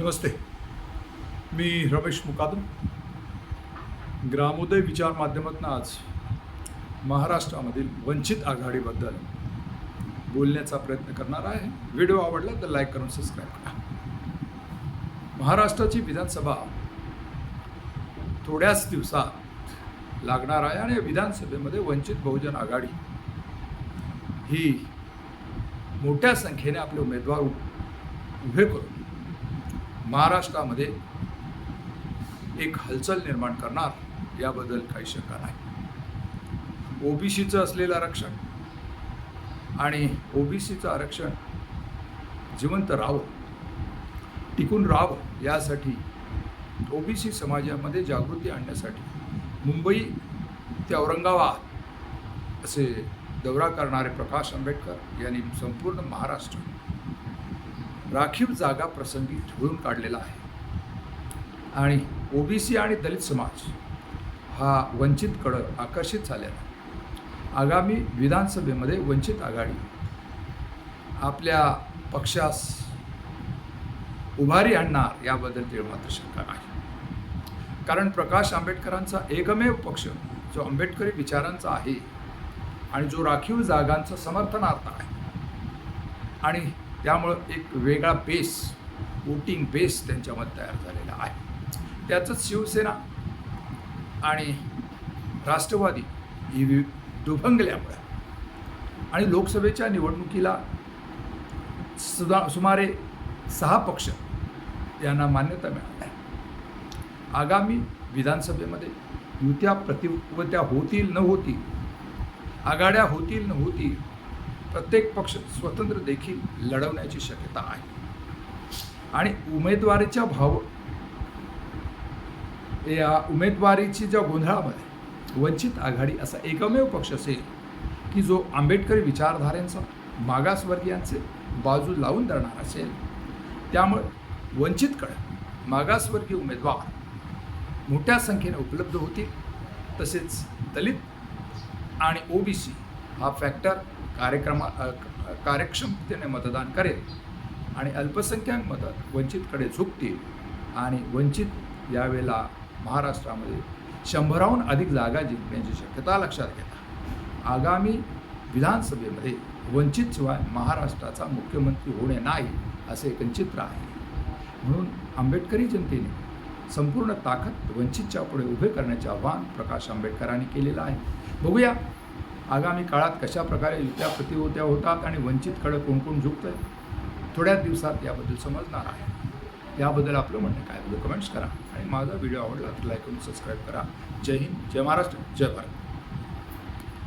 नमस्ते। मी रमेश मुकादम। ग्रामोदय विचार माध्यमातून आज महाराष्ट्रामधील वंचित आघाडीबद्दल बोलण्याचा प्रयत्न करणार आहे. व्हिडिओ आवडला तर लाईक करून सबस्क्राईब करा. महाराष्ट्राची विधानसभा थोड्याच दिवसात लागणार आहे आणि विधानसभेमध्ये वंचित बहुजन आघाडी ही मोठ्या संख्येने आपले उमेदवार उभे करून महाराष्ट्रामध्ये एक हालचाल निर्माण करणार याबद्दल काही शंका नाही. ओबीसीचं असलेलं आरक्षण आणि ओबीसीचं आरक्षण जिवंत राहावं टिकून राहावं यासाठी ओबीसी समाजामध्ये जागृती आणण्यासाठी मुंबई ते औरंगाबाद असे दौरा करणारे प्रकाश आंबेडकर यांनी संपूर्ण महाराष्ट्र राखीव जागा प्रसंगी ठरवून काढलेला आहे. आणि ओबीसी आणि दलित समाज हा वंचितकडं आकर्षित झालेला आगामी विधानसभेमध्ये वंचित आघाडी आपल्या पक्षास उभारी आणणार याबद्दल ते मात्र शंका नाही. कारण प्रकाश आंबेडकरांचा एकमेव पक्ष जो आंबेडकरी विचारांचा आहे आणि जो राखीव जागांचं समर्थनार्थ आहे. आणि त्यामुळं एक वेगळा बेस वोटिंग बेस त्यांच्यामध्ये तयार झालेला आहे. त्याचंच शिवसेना आणि राष्ट्रवादी ही वि दुभंगल्यामुळे. आणि लोकसभेच्या निवडणुकीला सुदा सुमारे सहा पक्ष यांना मान्यता मिळाली आहे. आगामी विधानसभेमध्ये युत्या प्रतिवत्या होतील न होतील आघाड्या होतील न होतील प्रत्येक पक्ष स्वतंत्र देखील लढवण्याची शक्यता आहे. आणि उमेदवारीच्या भाव या उमेदवारीची ज्या गोंधळामध्ये वंचित आघाडी असा एकमेव पक्ष असेल की जो आंबेडकरी विचारधारेंचा मागासवर्गीयांचे बाजू लावून धरणार असेल त्यामुळे वंचितकडे मागासवर्गीय उमेदवार मोठ्या संख्येने उपलब्ध होतील. तसेच दलित आणि ओबीसी हा फॅक्टर कार्यक्रमा कार्यक्षमतेने मतदान करेल. आणि अल्पसंख्याक मदत वंचितकडे झुकतील. आणि वंचित यावेळेला महाराष्ट्रामध्ये शंभराहून अधिक जागा जिंकण्याची शक्यता लक्षात घेता. आगामी विधानसभेमध्ये वंचितशिवाय महाराष्ट्राचा मुख्यमंत्री होणे नाही असे एक चित्र आहे. म्हणून आंबेडकरी जनतेने संपूर्ण ताकद वंचितच्या पुढे उभे करण्याचे आव्हान प्रकाश आंबेडकरांनी केलेलं आहे. बघूया आगामी काळात कशा प्रकारे युत्या प्रतिहोत्या होतात आणि वंचितकडे कोण कोण झुकतं आहे थोड्याच दिवसात याबद्दल समजणार आहे. याबद्दल आपलं म्हणणं काय कमेंट्स करा आणि माझा व्हिडिओ आवडला तर लाईक करून सबस्क्राईब करा. जय हिंद जय महाराष्ट्र जय भारत.